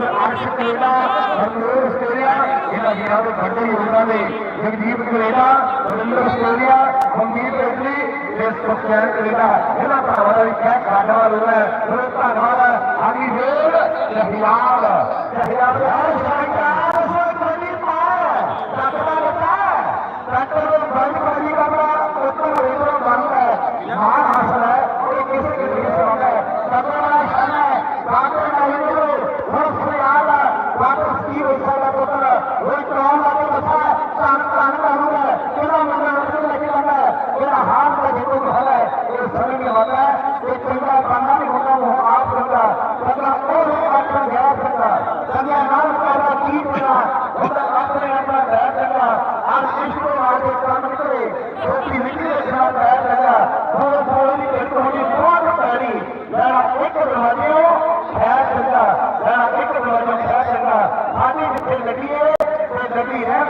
ਮੁਹੰਮਦ ਆਸ਼ਿਕ ਕਰੇਲਾ ਰਮਨੋਰ Australia ਇਹਨਾਂ ਵੀਰਾਂ ਦੇ ਵੱਡੇ ਯੋਗਦਾਨ ਨੇ ਜਗਦੀਪ ਕਰੇਲਾ ਰਮਨੋਰ ਆਸਟ੍ਰੇਲੀਆ ਬੰਦੀਪ ਟੈਕਲੀ ਤੇ ਸੁਖਿਆਨ ਕਰੇਲਾ ਇਹਨਾਂ ਭਰਾਵਾਂ ਦਾ ਵੀ ਕਿਆ ਧੰਨਵਾਦ ਹੋ ਰਿਹਾ ਹੈ। ਬਹੁਤ ਧੰਨਵਾਦ ਆਗੀ ਜੋੜ ਤੇ ਹਿਲਾਲ। ਤੇ ਹਿਲਾਲ ਹਰ ਸਰਕਾਰ आज देश को आगे काम करे छोटी निकले खड़ा तैयार लगा थोड़ा थोड़ा भी कहीं होगी बहुत सारी जरा एक बीमारियों छह लगा जरा एक बीमारियों छह लगा आदि जिसे लगी है लगी है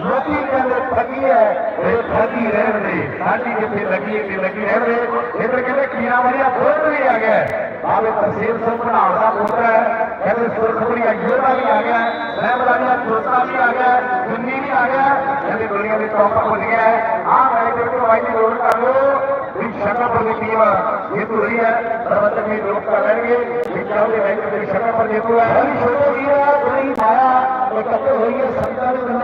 मोदी के अंदर ठगी है ये ठगी रह रही आदि जिसे लगी है लगी रह रही इधर के लिए कीरावरिया बोल रही आ गया आवे तहसील से अपना आवड़ा बोल रहा है कहते सुरखपुरिया ये वाली आ गया मैं वाली छोटा भी आ गया मौका पहुँच गया है। आप आयोजक को भाई विरोध कर लो शक्ल की टीम हेतु रही है प्रबंधक भी विरोध कर लेंगे शक्ल पर हेतु है छोटो जी है माया, एकत्र हुई है संतान